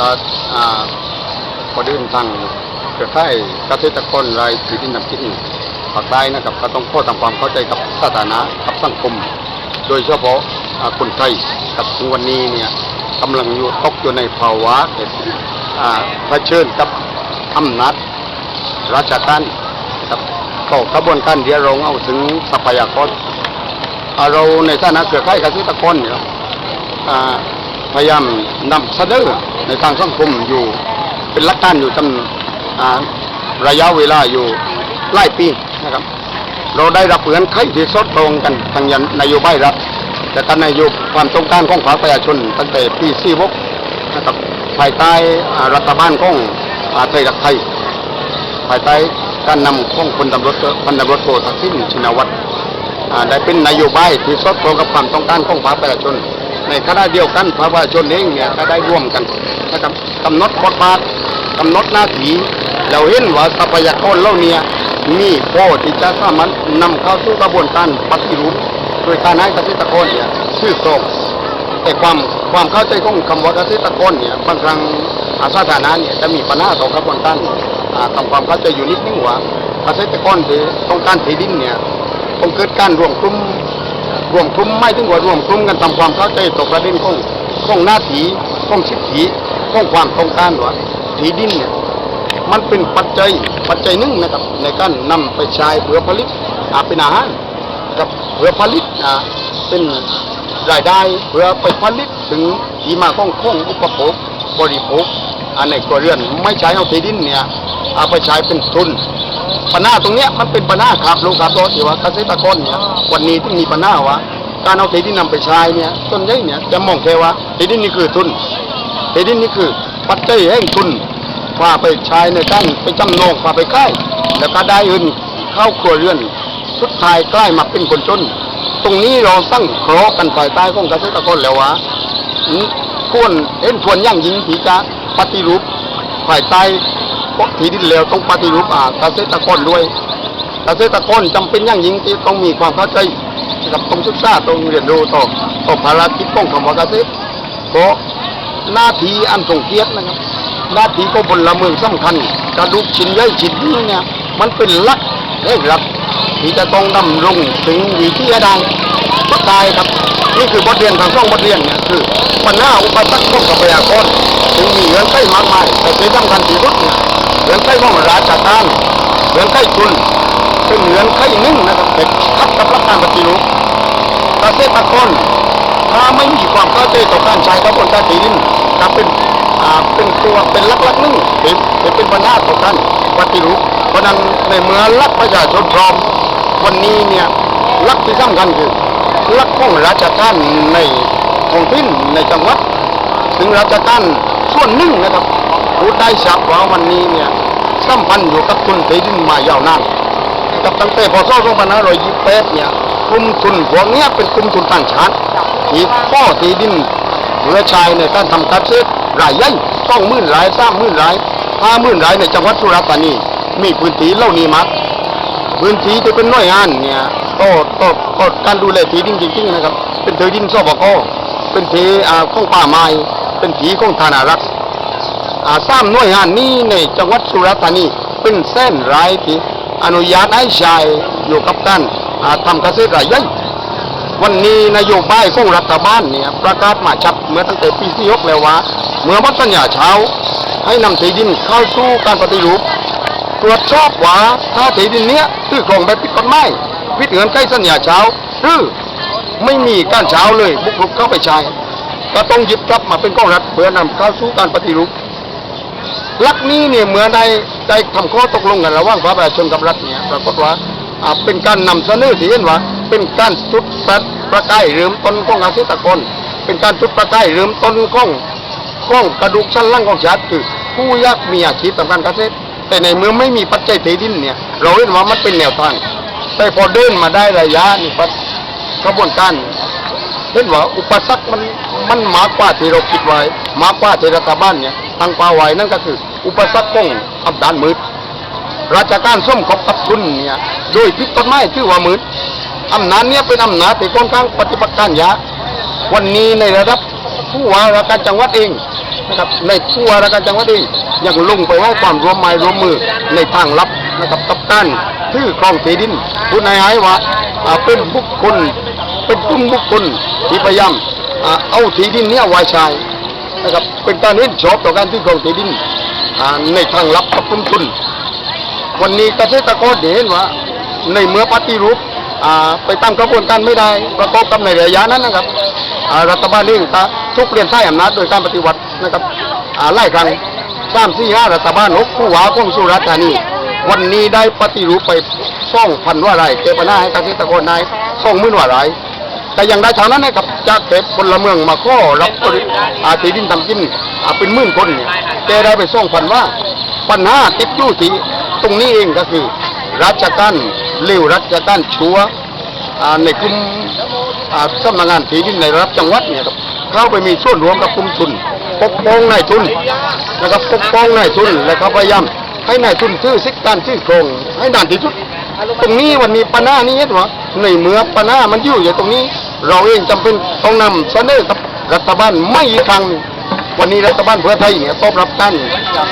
ก็อ่าพอเดินทางเครือข่ายเกษตรกรรายที่ดินนำกินภาคใต้นะครับก็ต้องข้อทำความเข้าใจกับสถานะกับสังคม โดยเฉพาะคนไทยกับถึงวันนี้เนี่ยกำลังอยู่ตกอยู่ในภาวะอ่าเผชิญกับอำนาจราชการครับก็กระบวนการเดียราเอาถึงทรัพยากรเราในฐานะเครือข่ายเกษตรกรเนี่ยอ่า พยายามนำเสนอในทางสังคมอยู่ เป็นหลักการอยู่จำระยะเวลาอยู่หลายปีนะครับ เราได้รับเงินไขที่สดตรงกันทางยันนโยบายรัฐแต่การนโยบายความต้องการของภาคประชาชนตั้งแต่ปี46นะครับภายใต้รัฐบาลของอาไทยรักไทย ภายใต้การนำของพลตำรวจพันตำรวจโททักษิณชินวัตรได้เป็นนโยบายที่สอดคล้องกับความต้องการของภาคประชาชน ในขณะเดียวกันภาคประชาชนเองเนี่ยก็ได้ร่วมกันนะครับกำหนดบทบาทกำหนดหน้าที่เราเห็นว่าทรัพยากรเหล่านี้มีพอที่จะสามารถนำเข้าสู่กระบวนการปฏิรูปโดยการให้เกษตรกรเนี่ยชื่อตรงแต่ความความเข้าใจของคำว่าเกษตรกรเนี่ยบางครั้งอาสาฐานะเนี่ยจะมีปัญหาต่อกระบวนการอ่าทำความเข้าใจอยู่นิดนึงว่าเกษตรกรที่ต้องการที่ดินเนี่ยต้องเกิดการรวมกลุ่ม รวมกลุ่มไม่ถึงว่ารวมกลุ่มกันทำความเข้าใจต่อประเด็นของของหน้าที่ของสิทธิของความต้องการว่าที่ดินเนี่ยมันเป็นปัจจัยปัจจัยหนึ่งนะครับ ในการนำไปใช้เพื่อผลิตอาเป็นอาหารกับเพื่อผลิตอ่าเป็นรายได้เพื่อไปผลิตถึงที่มาของของอุปโภคบริโภคอันในครัวเรือนไม่ใช้เอาที่ดินเนี่ยเอาไปใช้เป็นทุน ปัญหาตรงเนี้ยมันเป็นปัญหาครับลูกครับรที่ว่าเกษตรกรเนี่ยวันนี้ที่มีปัญหาว่าการเอาที่ดินนำไปใช้เนี่ยส่วนใหญ่เนี่ยจะมองแค่ว่าที่ดินนี่คือทุนที่ดินนี่คือปัจจัยแห่งทุนว่าไปใช้ในการไปจำนองว่าไปค่ายแล้วก็ได้เงินเข้าครัวเรือนสุดท้ายใกล้มาเป็นคนจนตรงนี้เราตั้งเคราะห์กันภายใต้ของเกษตรกรแล้วว่าอืมควรเห็นควรอย่างยิ่งที่จะปฏิรูปภายใต้พวก ที่ดินแล้วต้องปฏิรูปอ่าเกษตรกรด้วย เกษตรกรจำเป็นอย่างยิ่งที่ต้องมีความเข้าใจกับต้องศึกษาต้องเรียนรู้ต่อต่อภารกิจของคำว่าเกษตรเพราะหน้าที่อันทรงเกียรตินะครับ หน้าที่ของพลเมืองสำคัญ กระดูกชิ้นใหญ่ชิ้นนี้เนี่ยมันเป็นหลักเอกลักที่จะต้องดำรงถึงวิธีใดสุดท้ายครับ นี่คือบทเรียนทางสองบทเรียนเนี่ยคือปัญหาอุปสรรคของทรัพยากรถึงมีเงื่อนไขมากมายแต่ที่สำคัญที่สุดเนี่ยเงื่อนไขของราชการเงื่อนไขทุนเป็นเงื่อนไขหนึ่งนะครับแต่ขัดกับหลักการปฏิรูปเกษตรกรถ้าไม่มีความเข้าใจต่อการใช้กระบวนการที่ดินจะเป็นอาเป็นตัวเป็นลักลักนึ่งเป็นเป็นปัญหาต่อการปฏิรูปเพราะนั้นในเมื่อรักประชาชนพร้อมวันนี้เนี่ยรักที่สำคัญคือ รักของราชการในท้องถิ่นในจังหวัด ซึ่งราชการส่วนหนึ่งนะครับพูดได้ชัดว่าวันนี้เนี่ยสัมพันธ์อยู่กับทุนที่ดินมายาวนานกับตั้งแต่พศ2528เนี่ยกลุ่มทุนพวกเนี้ยเป็นกลุ่มทุนต่างชาติที่พ่อที่ดินเพื่อใช้ในการทำเกษตรรายใหญ่ต้องมื่นรายสามมื่นรายห้ามื่นรายในจังหวัดสุราษฎร์ธานีมีพื้นที่เล่านี้มากพื้นที่ที่เป็นน่วยงานเนี่ย ก็ก็ก็การดูแลที่ดินจริงๆนะครับ เป็นที่ดินสปกเป็นที่อ่าของป่าไม้เป็นที่ของธนารักษ์อาสามหน่วยงานนี้ในจังหวัดสุราษฎร์ธานีเป็นเส้นรายที่อนุญาตให้ใช้อยู่กับการอ่าทำเกษตรรายใหญ่วันนี้นโยบายของรัฐบาลเนี่ยประกาศมาชัดเมื่อตั้งแต่ปีที่ยกแล้วว่า เมื่อวัดสัญญาเช้า ให้นำที่ดินเข้าสู่การปฏิรูปตรวจสอบว่าถ้าที่ดินเนี้ยซื้อของแบบผิดกฎหมาย ผิดเงื่อนไขสัญญาเช้าหรือไม่มีการเช้าเลยบุกรุกเข้าไปใช้ก็ต้องยึดกลับมาเป็นของรัฐเพื่อนำเข้าสู่การปฏิรูปลักนี้เนี่ยเมื่อได้ได้ทำข้อตกลงกันระหว่างพระประชาชนกับรัฐเนี่ยปรากฏว่าเป็นการนำเสนอที่เห็นว่า เป็นการจุดประประกายเริ่มต้นของเกษตรกรเป็นการจุดประกายเริ่มต้นของของกระดูกชั้นล่างของชาติคือผู้ยากมีอาชีพทำการเกษตรแต่ในเมื่อไม่มีปัจจัยที่ดินเนี่ย เราเห็นว่ามันเป็นแนวทาง แต่พอเดินมาได้ระยะนี่ครับกระบวนการเห็นว่าอุปสรรคมันมันมากกว่าที่เราคิดไว้มากกว่าที่รัฐบาลเนี่ยตั้งเป้าไว้นั่นก็คือ อุปสรรคของอำนาจมืดราชการส้มคบกับทุนเนี่ยโดยผิดกฎหมายชื่อว่ามืดอำนาจเนี่ยเป็นอำนาจที่ค่อนข้างปฏิบัติการยากวันนี้ในระดับผู้ว่าราชการจังหวัดเองนะครับในทั่วราชการจังหวัดเองยังลงไปให้ความร่วมไม้ร่วมมือในทางลับ นะครับกับการถือครองทีดินผู้นายหายว่าเป็นบุคคลเป็นกลุ่มบุคคลที่พยายามเอาทีดินเนี้ยไว้ใช้นะครับเป็นการเห็นชอบต่อการถือครองทีดินในทางลับกับกลุ่มทุนวันนี้เกษตรกรเห็นว่า ในเมื่อปฏิรูปไปตั้งกระบวนการไม่ได้ ประกอบกับในระยะนั้นนะครับรัฐบาลเองก็ทุกเรียนใช้อำนาจโดยการปฏิวัตินะครับไล่ครั้งสามสี่ห้ารัฐบาลหกผู้ว่าของสุราษฎร์ธานี วันนี้ได้ปฏิรูปไปสองพันว่าไรายเจปนาให้เกษตรกรนายสองหมื่นว่าไรายแต่อย่างใดทางนั้นนะครับจากเก็บพลเมืองมาข้อรับบริอาที่ดินทำกินอ่าเป็นหมื่นคนเนี่ยแกได้ไปส่งพันว่าปัญหาติดอยู่ที่ตรงนี้เองก็คือราชการเลวราชการชัวอ่าในกลุ่มอ่าสำนักงานที่ดินในระดับจังหวัดเนี่ยครับเข้าไปมีส่วนร่วมกับกลุ่มทุนปกป้องนายทุนนะครับปกป้องนายทุนและก็พยายาม ให้นายทุนซื้อสิทธิการซื้อโคงให้นานที่สุด ตรงนี้วันนี้ปัญหานี้เห็นไหมในเมื่อปัญหามันอยู่อยู่ตรงนี้ เราเองจำเป็นต้องนำเสนอรัฐบาลไม่อีกครั้งหนึ่งวันนี้รัฐบาลเพื่อไทยเนี่ยตอบรับการ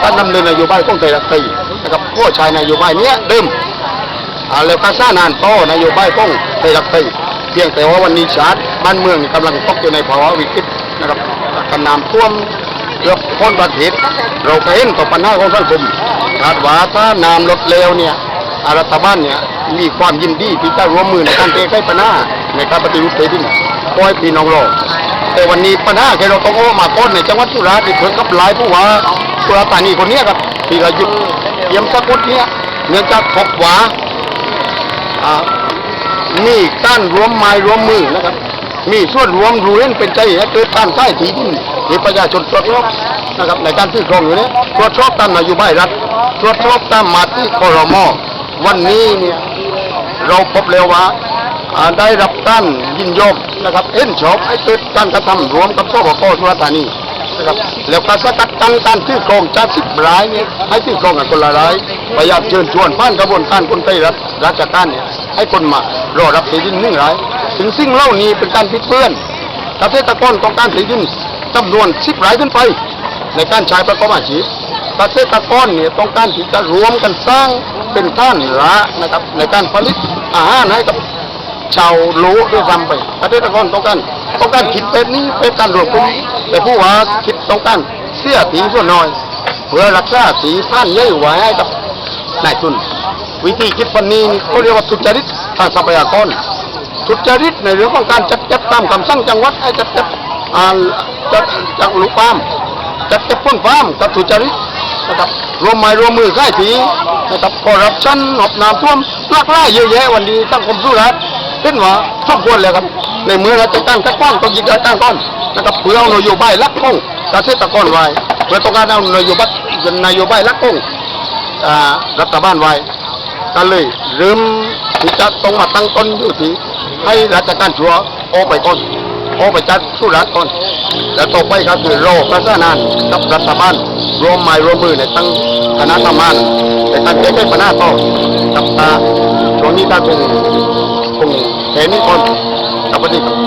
การดำเนินนโยบายของไทยรักไทยนะครับข้ชายนโยบายเนี้ยเดิมอาแล้วก็สร้างนานต่อนโยบายของไทยรักไทยเพียงแต่ว่าวันนี้ชาติบ้านเมืองนี่กำลังตกอยู่ในภาวะวิกฤตนะครับกันน้ำท่วมเกือบพ้นประเทศเราก็เห็นต่อปัญหาของสังคม คาดว่าถ้าน้ำลดเร็วเนี่ยอารัฐบาลเนี่ยมีความยินดีที่จะร่วมมือในการแก้ไขปัญหาในการปฏิรูปที่ดินคอยพี่น้องรอแต่วันนี้ปัญหาแค่เราต้องเอามาก้นในจังหวัดสุราษฎร์ที่เพิ่งกับหลายผู้ว่าสุราษฎร์ธานีคนนี้ครับที่เราหยุดเยี่ยมสะกดเนี่ยเนื่องจากพบว่าอ่ามีการรวมไม้รวมมือนะครับ มีส่วนรวมรู้เห็นเป็นใจให้เกิดการใช้ที่ดินที่ประชาชนตรวจสอบ นะครับในการซื้อครองอยู่เนี่ยตรวจสอบตามนโยบายรัฐตรวจสอบตามมาที่คอรมอวันนี้เนี่ยเราพบแล้วว่าได้รับการยินยอมนะครับเห็นชอบให้เกิดการกระทำรวมกับสบกสุราษฎร์ธานีนะครับแล้วก็สกัดกั้นการซื้อครองจากสิบรายเนี้ให้ซื้อครองกันคนละรายพยายามเชิญชวนผ่านกระบวนการคนไทยรัฐราชการเนี่ยให้คนมารอรับที่ดินหนึ่งรายถึงสิ่งเล่านี้เป็นการพิดเพื่อนเกษตรกรต้องการที่ดินจำนวนสิบรายขึ้นไป ในการใช้ประกอบอาชีพเกษตรกรเนี่ยต้องการที่จะรวมกันสร้างเป็นท่านละนะครับ ในการผลิตอาหารให้กับชาวโลด้วยซ้ำไปเกษตรกรต้องการต้องการคิดแบบนี้เป็นการรวมกลุ่มแต่ผู้ว่าคิดต้องการเสียตีส่วนน้อย เพื่อรักษาสีท่านเยอะไว้ให้กับนายทุนวิธีคิดวันนี้นี่เขาเรียกว่าทุจริตทางทรัพยากรทุจริตในเรื่องของการจัดจัดตามคำสั่งจังหวัดให้จัดจัดอ่าจัดจากลูกฟาร์ม จัดจัดพ้นฟ้ามกับทุจริตนะครับรวมไม้รวมมือค่ายสีนะครับคอร์รัปชันหอบน้ำท่วมลากหลาเยอะแยะวันนี้สังคมสู้รัฐเป็นว่าทุกคนเลยครับ ในเมื่อเราจะตั้งสักก้อนต้องยิงกันตั้งก้อนนะครับเพื่อเอานโยบายรักของเกษตรกรไว้เพื่อต้องการเอานโยบายนโยบายรักของรัฐบาลไว้ก็เลยเริ่มที่จะต้องมาตั้งต้นอยู่ที่ให้ราชการชัวโออกไปก่อน โออกไปจัดสุรัตน์ก่อนแล้วต่อไปก็คือโรอประสานานกับรัฐบาลรวมไม้รวมมือในตั้งคณะทำงานในการแก้ไขปัญหาต่อกับตาช่วงนี้ตาคงคงแค่นี้ก่อนกับวันนี้ครับ